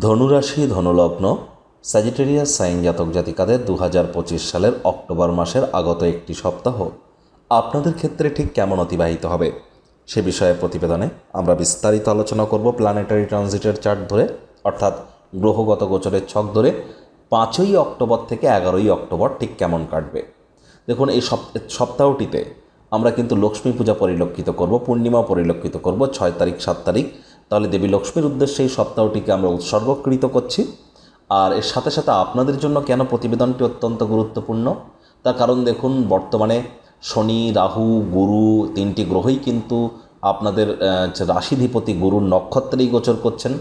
ধনুরাশি ধনুলগ্ন Sagittarius sign জাতক জাতিকাদের দু হাজার পঁচিশ সালের অক্টোবর মাসের আগত একটি সপ্তাহ। আপনাদের ক্ষেত্রে ঠিক কেমন অতিবাহিত হবে? সে বিষয়ে প্রতিবেদনে আমরা বিস্তারিত আলোচনা করব প্ল্যানেটারি ট্রানজিটের চার্ট ধরে, অর্থাৎ গ্রহগত গোচরের ছক ধরে পাঁচই অক্টোবর থেকে এগারোই অক্টোবর ঠিক কেমন কাটবে। দেখুন, এই সপ- সপ্তাহটিতে আমরা কিন্তু লক্ষ্মী পূজা পরিলক্ষিত করব, পূর্ণিমা পরিলক্ষিত করব, ছয় তারিখ, সাত তারিখ তাহলে দেবী লক্ষ্মীর উদ্দেশ্যে এই সপ্তাহটিকে আমরা উৎসর্গকৃত করছি। আর এর সাথে সাথে আপনাদের জন্য কেন প্রতিবেদনটি অত্যন্ত গুরুত্বপূর্ণ, তার কারণ দেখুন, বর্তমানে শনি, রাহু, গুরু তিনটি গ্রহই কিন্তু আপনাদের রাশিধিপতি গুরুর নক্ষত্রেই গোচর করছেন।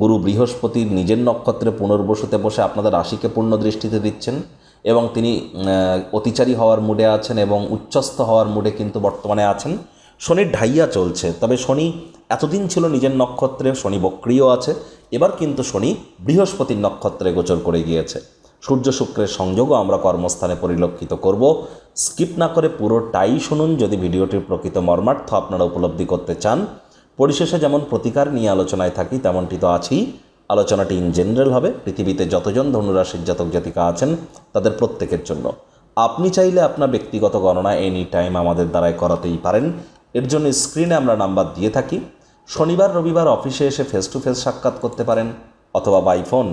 গুরু বৃহস্পতির নিজের নক্ষত্রে পুনর্বসুতে বসে আপনাদের রাশিকে পূর্ণ দৃষ্টিতে দিচ্ছেন এবং তিনি অতিচারী হওয়ার মুডে আছেন এবং উচ্চস্থ হওয়ার মুডে কিন্তু বর্তমানে আছেন। শনির ঢাইয়া চলছে। তবে শনি এতদিন ছিল নিজের নক্ষত্রে শনি বক্রিয় আছে। এবার কিন্তু শনি বৃহস্পতির নক্ষত্রে গোচর করে গিয়েছে। সূর্য শুক্রের সংযোগও আমরা কর্মস্থানে পরিলক্ষিত করব। স্কিপ না করে পুরোটাই শুনুন, যদি ভিডিওটির প্রকৃত মর্মার্থ আপনারা উপলব্ধি করতে চান। পরিশেষে যেমন প্রতিকার নিয়ে আলোচনায় থাকি, তেমনটি তো আছেই। আলোচনাটি ইন জেনারেল হবে। পৃথিবীতে যতজন ধনুরাশির জাতক জাতিকা আছেন, তাদের প্রত্যেকের জন্য। আপনি চাইলে আপনার ব্যক্তিগত গণনা এনি টাইম আমাদের দ্বারাই করাতেই পারেন। এর জন্য স্ক্রিনে আমরা নাম্বার দিয়ে থাকি। শনিবার, রবিবার অফিসে এসে ফেস টু ফেস সাক্ষাৎ করতে পারেন, অথবা by phone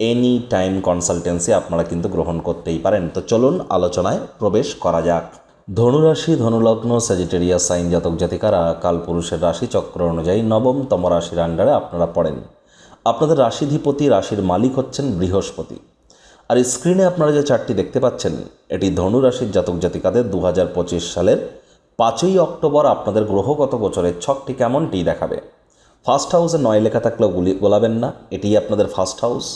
any time consultancy আপনারা কিন্তু গ্রহণ করতেই পারেন। তো চলুন আলোচনায় প্রবেশ করা যাক। ধনুরাশি, ধনুলগ্ন স্যাজিটেরিয়া সাইন জাতক জাতিকারা, কালপুরুষের রাশি চক্র অনুযায়ী নবমতম রাশির আন্ডারে আপনারা পড়েন। আপনাদের রাশিধিপতি, রাশির মালিক হচ্ছেন বৃহস্পতি। আর স্ক্রিনে আপনারা যে চারটি দেখতে পাচ্ছেন, এটি ধনু রাশির জাতক জাতিকাদের দু হাজার পঁচিশ সালের পাঁচই অক্টোবর আপনাদের গ্রহগত গোচরের ছকটি কেমনটি দেখাবে? ফার্স্ট হাউসে নয় লেখা থাকলেও গুলি গোলাবেন না এটি আপনাদের ফার্স্ট হাউস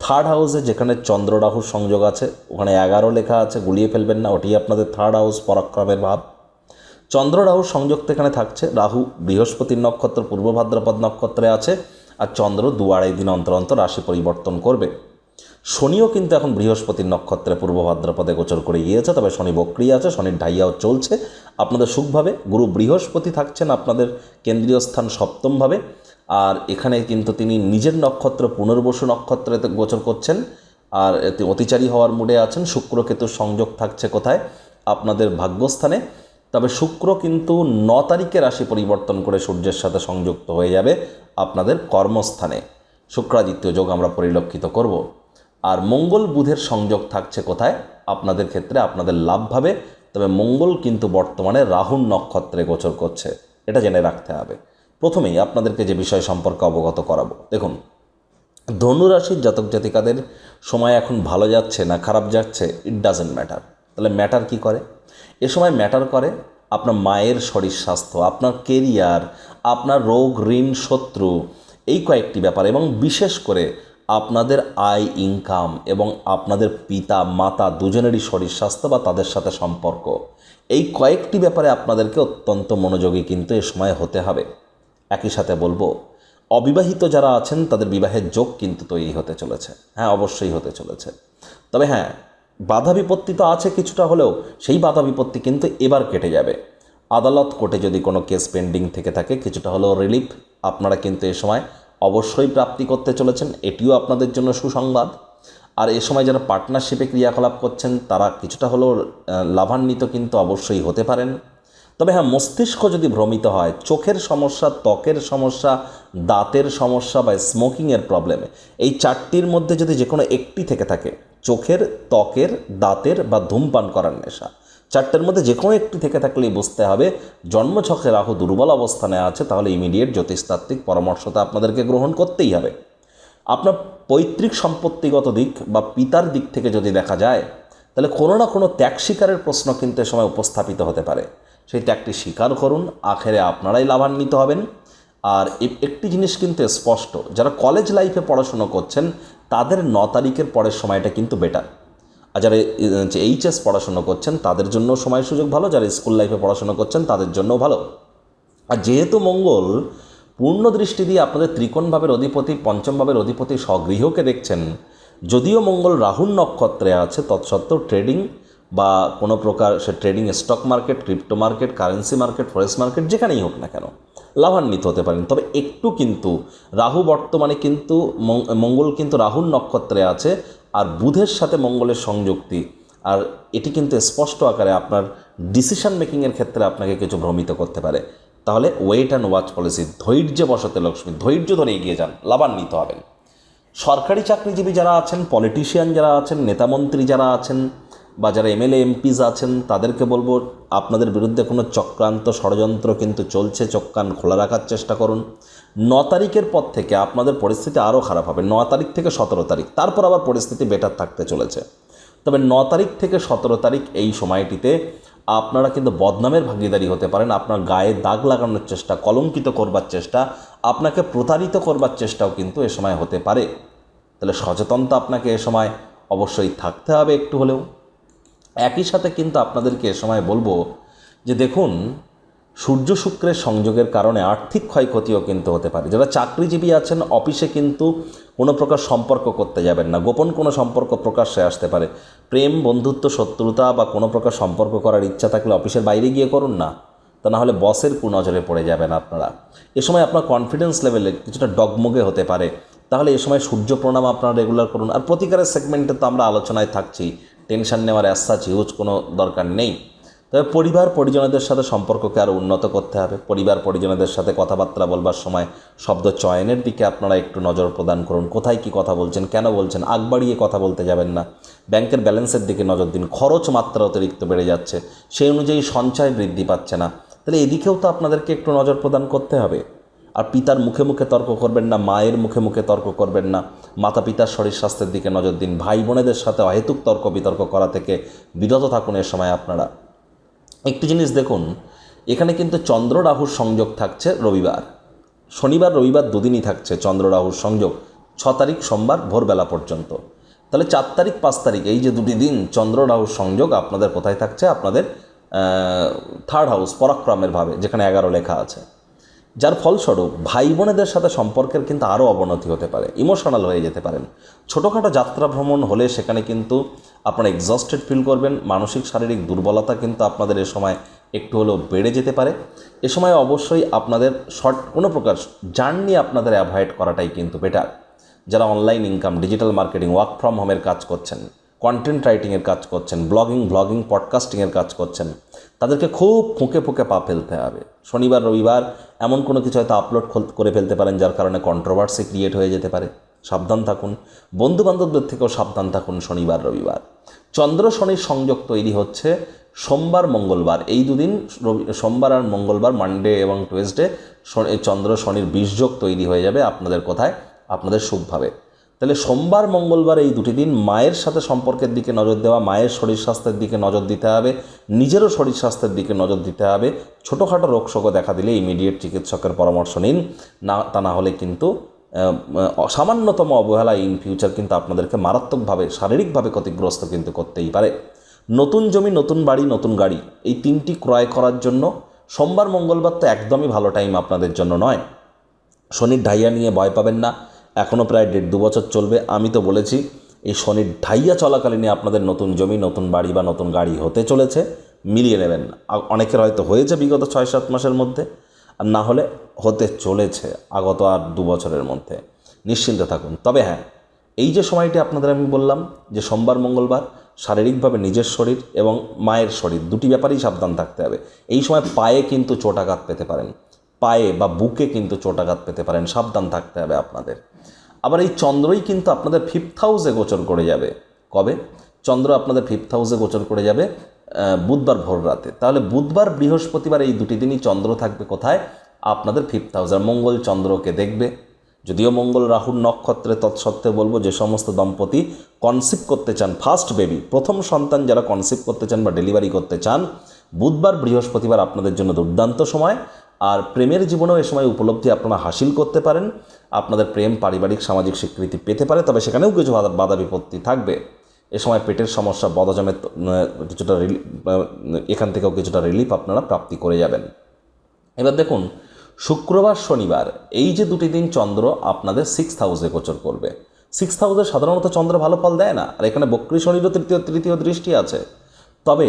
থার্ড হাউসে যেখানে চন্দ্র রাহুর সংযোগ আছে, ওখানে এগারো লেখা আছে, গুলিয়ে ফেলবেন না ওটি আপনাদের থার্ড হাউস পরাক্রমের ভাব। চন্দ্র রাহুর সংযোগ এখানে থাকছে, রাহু বৃহস্পতির নক্ষত্র, পূর্ব ভাদ্রপদ নক্ষত্রে আছে, আর চন্দ্র দু আড়াই দিন অন্তর অন্তর রাশি পরিবর্তন করবে। শনিও কিন্তু এখন বৃহস্পতির নক্ষত্রে পূর্ব ভাদ্রপদে গোচর করে গিয়েছে, তবে শনি বক্রিয়া আছে, শনির ঢাইয়াও চলছে। আপনাদের সুখভাবে, গুরু বৃহস্পতি থাকছেন আপনাদের কেন্দ্রীয় স্থান সপ্তমভাবে, আর এখানে কিন্তু তিনি নিজের নক্ষত্র, পুনর্বসু নক্ষত্রে গোচর করছেন, আর এতে অতিচারী হওয়ার মুডে আছেন শুক্র কেতুর সংযোগ থাকছে কোথায়? আপনাদের ভাগ্যস্থানে। তবে শুক্র কিন্তু ন তারিখে রাশি পরিবর্তন করে সূর্যের সাথে সংযুক্ত হয়ে যাবে আপনাদের কর্মস্থানে। শুক্রাদিত্য যোগ আমরা পরিলক্ষিত করব। আর মঙ্গল বুধের সংযোগ থাকছে কোথায়? আপনাদের ক্ষেত্রে, আপনাদের লাভ ভাবে তবে মঙ্গল কিন্তু বর্তমানে রাহুর নক্ষত্রে গোচর করছে। এটা জেনে রাখতে হবে। প্রথমেই আপনাদেরকে যে বিষয় সম্পর্কে অবগত করাবো। দেখুন ধনুরাশির জাতক জাতিকাদের সময় এখন ভালো যাচ্ছে না খারাপ যাচ্ছে ইট ডাজেন্ট ম্যাটার তাহলে ম্যাটার কি করে? এ সময় ম্যাটার করে আপনার মায়ের শরীর স্বাস্থ্য, আপনার কেরিয়ার আপনার রোগ, ঋণ, শত্রু, এই কয়েকটি ব্যাপার এবং বিশেষ করে আপনাদের আয় ইনকাম এবং আপনাদের পিতা, মাতা দুজনেরই শরীর স্বাস্থ্য বা তাদের সাথে সম্পর্ক। এই কয়েকটি ব্যাপারে আপনাদেরকে অত্যন্ত মনোযোগী কিন্তু এ সময় হতে হবে। একই সাথে বলব, অবিবাহিত যারা আছেন, তাদের বিবাহের যোগ কিন্তু তৈরি হতে চলেছে। হ্যাঁ অবশ্যই হতে চলেছে। তবে হ্যাঁ বাধা বিপত্তি তো আছে কিছুটা হলেও, সেই বাধা বিপত্তি কিন্তু এবার কেটে যাবে। আদালত কোর্টে যদি কোনো কেস পেন্ডিং থেকে থাকে, কিছুটা হলেও রিলিফ। আপনারা কিন্তু এ সময় অবশ্যই প্রাপ্তি করতে চলেছেন, এটিও আপনাদের জন্য সুসংবাদ। আর এ সময় যারা পার্টনারশিপে ক্রিয়াকলাপ করছেন, তারা কিছুটা হলেও লাভান্বিত কিন্তু অবশ্যই হতে পারেন। তবে হ্যাঁ মস্তিষ্ক যদি ভ্রমিত হয়, চোখের সমস্যা, ত্বকের সমস্যা, দাঁতের সমস্যা বা স্মোকিংয়ের প্রবলেমে, এই চারটির মধ্যে যদি যে কোনো একটি থেকে থাকে, চোখের, ত্বকের, দাঁতের বা ধূমপান করার নেশা চারটের মধ্যে যে কোনো একটি থেকে থাকলেই বুঝতে হবে। জন্মছকে রাহু দুর্বল অবস্থানে আছে, তাহলে ইমিডিয়েট জ্যোতিষতাত্ত্বিক পরামর্শতা আপনাদেরকে গ্রহণ করতেই হবে। আপনার পৈতৃক সম্পত্তিগত দিক বা পিতার দিক থেকে যদি দেখা যায়, তাহলে কোনো না কোনো ত্যাগ স্বীকারের প্রশ্ন কিন্তু এ সময় উপস্থাপিত হতে পারে। সেই ত্যাগটি স্বীকার করুন, আখেরে আপনারাই লাভান্বিত হবেন। আর একটি জিনিস কিন্তু স্পষ্ট, যারা কলেজ লাইফে পড়াশুনো করছেন, তাদের ন তারিখের পরের সময়টা কিন্তু বেটার আর যারা এইচএস পড়াশুনো করছেন, তাদের জন্য সময় সুযোগ ভালো, যারা স্কুল লাইফে পড়াশুনো করছেন, তাদের জন্য ভালো। আর যেহেতু মঙ্গল পূর্ণ দৃষ্টি দিয়ে আপনাদের ত্রিকোণ ভাবের অধিপতি, পঞ্চম ভাবের অধিপতি স্বগৃহকে দেখছেন, যদিও মঙ্গল রাহুল নক্ষত্রে আছে, তৎসত্ত্বেও ট্রেডিং বা কোনো প্রকার সে trading stock market, crypto market, currency market forex market, যেখানেই হোক না কেন, লাভান্বিত হতে পারেন। তবে একটু কিন্তু রাহু বর্তমানে কিন্তু মঙ্গল কিন্তু রাহুর নক্ষত্রে আছে আর বুধের সাথে মঙ্গলের সংযুক্তি। আর এটি কিন্তু স্পষ্ট আকারে আপনার ডিসিশন মেকিংয়ের ক্ষেত্রে আপনাকে কিছু ভ্রমিত করতে পারে। তাহলে ওয়েট অ্যান্ড ওয়াচ পলিসি ধৈর্য বসতে লক্ষ্মী, ধৈর্য ধরে এগিয়ে যান, লাভান্বিত হবেন। সরকারি চাকরিজীবী যারা আছেন পলিটিশিয়ান যারা আছেন, নেতামন্ত্রী যারা আছেন বা যারা এমএলএ এমপিস আছেন, তাদেরকে বলব, আপনাদের বিরুদ্ধে কোনো চক্রান্ত ষড়যন্ত্র কিন্তু চলছে। চোখ কান খোলা রাখার চেষ্টা করুন। ন তারিখের পর থেকে আপনাদের পরিস্থিতি আরও খারাপ হবে। ন তারিখ থেকে সতেরো তারিখ। তারপর আবার পরিস্থিতি বেটার থাকতে চলেছে। তবে ন তারিখ থেকে সতেরো তারিখ এই সময়টিতে আপনারা কিন্তু বদনামের ভাগিদারি হতে পারেন। আপনার গায়ে দাগ লাগানোর চেষ্টা, কলঙ্কিত করবার চেষ্টা, আপনাকে প্রতারিত করবার চেষ্টাও কিন্তু এ সময় হতে পারে। তাহলে সচেতনতা আপনাকে এ সময় অবশ্যই থাকতে হবে একটু হলেও। একই সাথে কিন্তু আপনাদেরকে এ সময় বলব যে দেখুন, সূর্য শুক্রের সংযোগের কারণে আর্থিক ক্ষয়ক্ষতিও কিন্তু হতে পারে। যারা চাকরিজীবী আছেন, অফিসে কিন্তু কোনো প্রকার সম্পর্ক করতে যাবেন না। গোপন কোনো সম্পর্ক প্রকাশ্যে আসতে পারে। প্রেম, বন্ধুত্ব, শত্রুতা বা কোনো প্রকার সম্পর্ক করার ইচ্ছা থাকলে অফিসের বাইরে গিয়ে করুন না। তা না হলে বসের কুনজরে পড়ে যাবেন আপনারা। এ সময় আপনার কনফিডেন্স লেভেলে কিছুটা ডগমগে হতে পারে। তাহলে এ সময় সূর্য প্রণাম আপনারা রেগুলার করুন। আর প্রতিকারের সেগমেন্টে তো আমরা আলোচনায় থাকছি। টেনশন নেওয়ার অ্যাসাচ হিউজ কোনো দরকার নেই। তবে পরিবার পরিজনদের সাথে সম্পর্ককে আরও উন্নত করতে হবে। পরিবার পরিজনদের সাথে কথাবার্তা বলবার সময় শব্দ চয়নের দিকে আপনারা একটু নজর প্রদান করুন। কোথায় কি কথা বলছেন, কেন বলছেন, আগ বাড়িয়ে কথা বলতে যাবেন না। ব্যাংকের ব্যালেন্সের দিকে নজর দিন। খরচ মাত্রা অতিরিক্ত বেড়ে যাচ্ছে। সেই অনুযায়ী সঞ্চয় বৃদ্ধি পাচ্ছে না। তাহলে এদিকেও তো আপনাদেরকে একটু নজর প্রদান করতে হবে। আর পিতার মুখে মুখে তর্ক করবেন না, মায়ের মুখে মুখে তর্ক করবেন না। মাতা পিতার শরীর স্বাস্থ্যের দিকে নজর দিন। ভাই বোনেদের সাথে অহেতুক তর্ক বিতর্ক করা থেকে বিরত থাকুন এ সময় আপনারা। একটি জিনিস দেখুন, এখানে কিন্তু চন্দ্র রাহুর সংযোগ থাকছে রবিবার। শনিবার, রবিবার দুদিনই থাকছে চন্দ্র রাহুর সংযোগ, ছ তারিখ সোমবার ভোরবেলা পর্যন্ত। তাহলে চার তারিখ, পাঁচ তারিখ, এই যে দুটি দিন চন্দ্র রাহুর সংযোগ আপনাদের কোথায় থাকছে? আপনাদের থার্ড হাউস পরাক্রমের ভাবে, যেখানে এগারো লেখা আছে। যার ফলস্বরূপ ভাই বোনেদের সাথে সম্পর্কের কিন্তু আরও অবনতি হতে পারে ইমোশনাল হয়ে যেতে পারেন। ছোটোখাটো যাত্রা ভ্রমণ হলে সেখানে কিন্তু আপনারা এক্সস্টেড ফিল করবেন, মানসিক, শারীরিক দুর্বলতা কিন্তু আপনাদের এ সময় একটু হলেও বেড়ে যেতে পারে। এ সময় অবশ্যই আপনাদের শর্ট কোনো প্রকার জার্নি আপনাদের অ্যাভয়েড করাটাই কিন্তু বেটার যারা online income digital marketing work from হোমের কাজ করছেন কন্টেন্ট রাইটিংয়ের কাজ করছেন ব্লগিং ব্লগিং পডকাস্টিংয়ের কাজ করছেন তাদেরকে খুব ফুঁকে ফুঁকে পা ফেলতে হবে। শনিবার, রবিবার এমন কোনো কিছু হয়তো আপলোড করে ফেলতে পারেন যার কারণে কন্ট্রোভার্সি ক্রিয়েট হয়ে যেতে পারে। সাবধান থাকুন। বন্ধু বান্ধবদের থেকেও সাবধান থাকুন শনিবার, রবিবার। চন্দ্র শনির সংযোগ তৈরি হচ্ছে সোমবার, মঙ্গলবার। এই দুদিন সোমবার আর মঙ্গলবার মানডে এবং টুয়েসডে চন্দ্র শনির বীজযোগ তৈরি হয়ে যাবে। আপনাদের কোথায় আপনাদের শুভভাবে। তাহলে সোমবার, মঙ্গলবার এই দুটি দিন মায়ের সাথে সম্পর্কের দিকে নজর দেওয়া, মায়ের শরীর স্বাস্থ্যের দিকে নজর দিতে হবে, নিজেরও শরীর স্বাস্থ্যের দিকে নজর দিতে হবে, ছোটোখাটো রোগশোকও দেখা দিলে ইমিডিয়েট চিকিৎসকের পরামর্শ নিন। না, তা না হলে কিন্তু সামান্যতম অবহেলা ইন ফিউচার কিন্তু আপনাদেরকে মারাত্মকভাবে, শারীরিকভাবে ক্ষতিগ্রস্ত কিন্তু করতেই পারে। নতুন জমি, নতুন বাড়ি, নতুন গাড়ি, এই তিনটি ক্রয় করার জন্য সোমবার, মঙ্গলবার তো একদমই ভালো টাইম আপনাদের জন্য নয়। শনির ঢাইয়া নিয়ে ভয় পাবেন না। এখনও প্রায় দেড় দু বছর চলবে। আমি তো বলেছি, এই শনির ঢাইয়া চলাকালীনে আপনাদের নতুন জমি, নতুন বাড়ি বা নতুন গাড়ি হতে চলেছে, মিলিয়ে নেবেন। অনেকের হয়তো হয়েছে বিগত ছয় সাত মাসের মধ্যে, আর না হলে হতে চলেছে আগত আর দু বছরের মধ্যে। নিশ্চিন্তে থাকুন। তবে হ্যাঁ এই যে সময়টি আপনাদের আমি বললাম, যে সোমবার, মঙ্গলবার, শারীরিকভাবে নিজের শরীর এবং মায়ের শরীর, দুটি ব্যাপারেই সাবধান থাকতে হবে। এই সময় পায়ে কিন্তু চোটাঘাত পেতে পারেন। পায়ে বা বুকে কিন্তু চোটাঘাত পেতে পারেন, সাবধান থাকতে হবে আপনাদের। আবার এই চন্দ্রই কিন্তু আপনাদের ফিফথ হাউসে গোচর করে যাবে। কবে? চন্দ্র আপনাদের ফিফথ হাউসে গোচর করে যাবে বুধবার ভোর রাতে। তাহলে বুধবার, বৃহস্পতিবার এই দুটি দিনই চন্দ্র থাকবে কোথায়? আপনাদের ফিফথ হাউস আর মঙ্গল চন্দ্রকে দেখবে। যদিও মঙ্গল রাহুর নক্ষত্রে তৎসত্ত্বেও বলব, যে সমস্ত দম্পতি কনসিভ করতে চান ফার্স্ট বেবি প্রথম সন্তান যারা কনসিভ করতে চান বা ডেলিভারি করতে চান, বুধবার, বৃহস্পতিবার আপনাদের জন্য দুর্দান্ত সময়। আর প্রেমের জীবনেও এ সময় উপলব্ধি আপনারা হাসিল করতে পারেন। আপনাদের প্রেম পারিবারিক সামাজিক স্বীকৃতি পেতে পারে, তবে সেখানেও কিছু বাধা বিপত্তি থাকবে। এ সময় পেটের সমস্যা বদজমের কিছুটা এখান থেকেও কিছুটা রিলিফ আপনারা প্রাপ্তি করে যাবেন। এবার দেখুন, শুক্রবার, শনিবার, এই যে দুটি দিন চন্দ্র আপনাদের সিক্স হাউসে গোচর করবে। সিক্স হাউসে সাধারণত চন্দ্র ভালো ফল দেয় না, আর এখানে বক্রী শনিরও তৃতীয় তৃতীয় দৃষ্টি আছে। তবে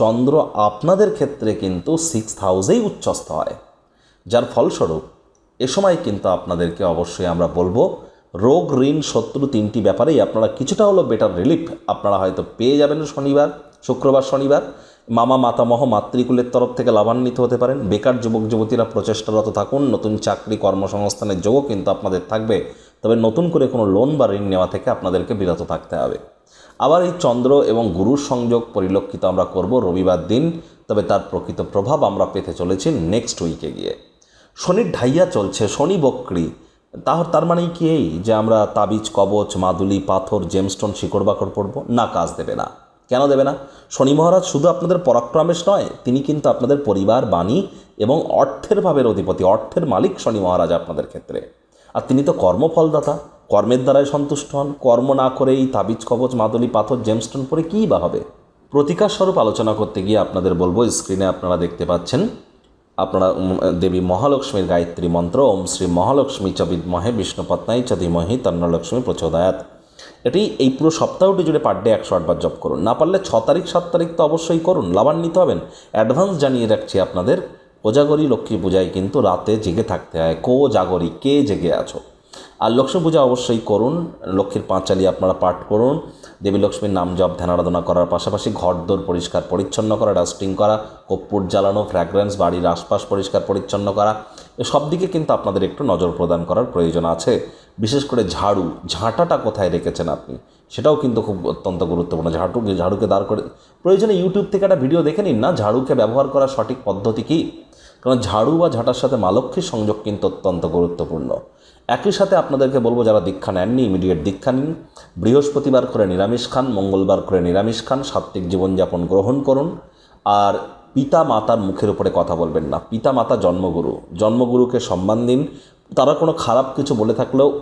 চন্দ্র আপনাদের ক্ষেত্রে কিন্তু সিক্স হাউসেই উচ্চস্থ হয়। যার ফলস্বরূপ এ সময় কিন্তু আপনাদেরকে অবশ্যই আমরা বলব, রোগ ঋণ শত্রু তিনটি ব্যাপারেই আপনারা কিছুটা হলো বেটার রিলিফ আপনারা হয়তো পেয়ে যাবেন শনিবার, শুক্রবার, শনিবার। মামা, মাতামহ, মাতৃকুলের তরফ থেকে লাভান্বিত হতে পারেন। বেকার যুবক, যুবতীরা প্রচেষ্টারত থাকুন। নতুন চাকরি, কর্মসংস্থানের যোগও কিন্তু আপনাদের থাকবে। তবে নতুন করে কোনো লোন বা ঋণ নেওয়া থেকে আপনাদেরকে বিরত থাকতে হবে। আবার এই চন্দ্র এবং গুরুর সংযোগ পরিলক্ষিত আমরা করব রবিবার দিন। তবে তার প্রকৃত প্রভাব আমরা পেতে চলেছি নেক্সট উইকে গিয়ে। শনির ঢাইয়া চলছে, শনি বক্রি। তাহ তার মানে কি এই যে আমরা তাবিজ, কবচ, মাদুলি, পাথর জেমস্টোন শিকড় বাকড় পড়ব না, কাজ দেবে না। কেন দেবে না? শনি মহারাজ শুধু আপনাদের পরাক্রমেশ নয়, তিনি কিন্তু আপনাদের পরিবার, বাণী এবং অর্থের ভাবের অধিপতি, অর্থের মালিক শনি মহারাজ আপনাদের ক্ষেত্রে। আর তিনি তো কর্মফলদাতা, কর্মের দ্বারাই সন্তুষ্ট হন। কর্ম না করেই তাবিজ, কবচ, মাদুলি, পাথর জেমস্টোন পরে কী বা হবে? প্রতিকার স্বরূপ আলোচনা করতে গিয়ে আপনাদের বলব স্ক্রিনে আপনারা দেখতে পাচ্ছেন আপনারা দেবী মহালক্ষ্মীর গায়ত্রী মন্ত্র, ওম শ্রী মহালক্ষ্মী চ বিদ্মহে বিষ্ণুপত্নাই চ ধীমহি তন্নলক্ষ্মী প্রচোদয়াত। এটি এই পুরো সপ্তাহটি জুড়ে পার ডে একশো আটবার জপ করুন। না পারলে ছ তারিখ, সাত তারিখ তো অবশ্যই করুন, লাভান্বিত হবেন। অ্যাডভান্স জানিয়ে রাখছি আপনাদের কোজাগরি লক্ষ্মী পূজায় কিন্তু রাতে জেগে থাকতে হয়। কো জাগরি, কে জেগে আছো? আর লক্ষ্মী পূজা অবশ্যই করুন, লক্ষ্মীর পাঁচালি আপনারা পাঠ করুন। দেবী লক্ষ্মীর নাম জপ, ধ্যান আরাধনা করার পাশাপাশি ঘরদোর পরিষ্কার পরিচ্ছন্ন করা, ডাস্টিং করা, কর্পূর জ্বালানো ফ্র্যাগ্রেন্স বাড়ির আশপাশ পরিষ্কার পরিচ্ছন্ন করা, এসব দিকে কিন্তু আপনাদের একটু নজর প্রদান করার প্রয়োজন আছে। বিশেষ করে ঝাড়ু, ঝাঁটাটা কোথায় রেখেছেন আপনি? সেটাও কিন্তু খুব অত্যন্ত গুরুত্বপূর্ণ। ঝাড়ু ঝাড়ুকে দাঁড় করে প্রয়োজনে ইউটিউব থেকে একটা ভিডিও দেখে নিন না, ঝাড়ুকে ব্যবহার করার সঠিক পদ্ধতি কী? কারণ ঝাড়ু বা ঝাঁটার সাথে মালক্ষীর সংযোগ কিন্তু অত্যন্ত গুরুত্বপূর্ণ। একই সাথে আপনাদেরকে বলব, যারা দীক্ষা নেননি ইমিডিয়েট দীক্ষা নিন। বৃহস্পতিবার করে নিরামিষ খান, মঙ্গলবার করে নিরামিষ খান, সাত্ত্বিক জীবনযাপন গ্রহণ করুন। আর পিতা মাতার মুখের উপরে কথা বলবেন না। পিতা মাতা জন্মগুরু। জন্মগুরুকে সম্মান দিন। তারা কোনো খারাপ কিছু বলে থাকলেও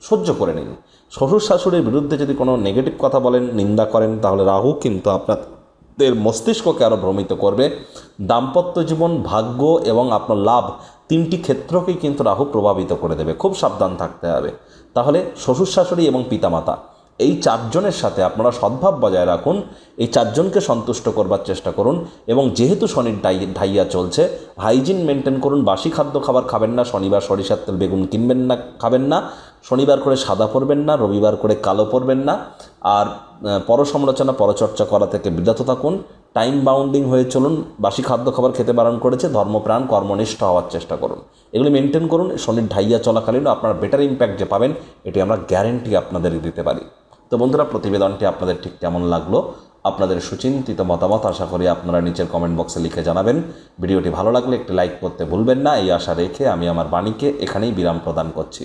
সহ্য করে নিন। শ্বশুর শাশুড়ির বিরুদ্ধে যদি কোনো নেগেটিভ কথা বলেন, নিন্দা করেন, তাহলে রাহু কিন্তু আপনাদের মস্তিষ্ককে আরও ভ্রমিত করবে। দাম্পত্য জীবন, ভাগ্য এবং আপনার লাভ তিনটি ক্ষেত্রকেই কিন্তু রাহু প্রভাবিত করে দেবে। খুব সাবধান থাকতে হবে। তাহলে শ্বশুর শাশুড়ি এবং পিতামাতা, এই চারজনের সাথে আপনারা সদ্ভাব বজায় রাখুন, এই চারজনকে সন্তুষ্ট করবার চেষ্টা করুন এবং যেহেতু শনির ঢাইয়া চলছে হাইজিন মেনটেন করুন, বাসি খাদ্য খাবার খাবেন না, শনিবার সরিষার তেল, বেগুন কিনবেন না, খাবেন না, শনিবার করে সাদা পরবেন না, রবিবার করে কালো পরবেন না, আর পরসমালোচনা, পরচর্চা করা থেকে বিরত থাকুন টাইম বাউন্ডিং হয়ে চলুন, বাসি খাদ্য খাবার খেতে বারণ করেছে, ধর্মপ্রাণ, কর্মনিষ্ঠ হওয়ার চেষ্টা করুন। এগুলি মেনটেন করুন শনির ঢাইয়া চলাকালীন আপনার বেটার ইম্প্যাক্ট যে পাবেন, এটি আমরা গ্যারেন্টি আপনাদের দিতে পারি। তো বন্ধুরা, প্রতিবেদনটি আপনাদের ঠিক কেমন লাগল? আপনাদের সুচিন্তিত মতামত আশা করি আপনারা নিচের কমেন্ট বক্সে লিখে জানাবেন। ভিডিওটি ভালো লাগলে একটি লাইক করতে ভুলবেন না। এই আশা রেখে আমি আমার বাণীকে এখানেই বিরাম প্রদান করছি।